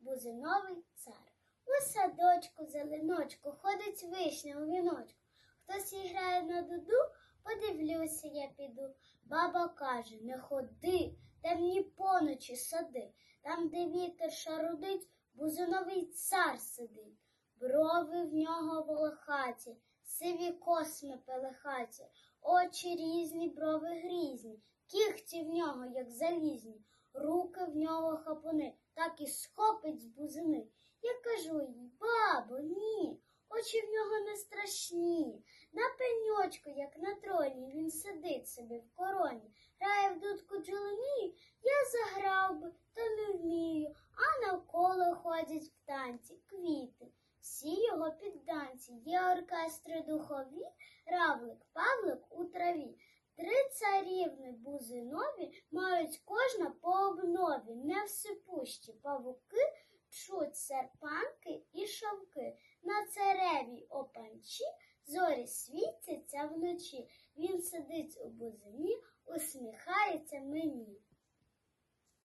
бузиновий цар. У садочку зеленочку ходить вишня у віночку. Хтось і грає на дуду, подивлюся, я піду. Баба каже, не ходи, темні поночі сади, там, де вітер шарудить, бузиновий цар сидить. Брови в нього волохаті, сиві косми пелехаті, очі різні, брови грізні, кігті в нього, як залізні, руки в нього хапуни, і схопить з бузини. Я кажу їй, бабо, ні, очі в нього не страшні. На пеньочку, як на троні, він сидить собі в короні, грає в дудку джолонію, я заграв би, та не вмію, а навколо ходять в танці квіти. Всі його підданці, є оркестри духові, равлик, павлик у траві. Три царівни бузинові мають кожна по все невсипущі павуки, чуть серпанки і шовки. На царевій опанчі зорі світяться вночі. Він сидить у бузині, усміхається мені.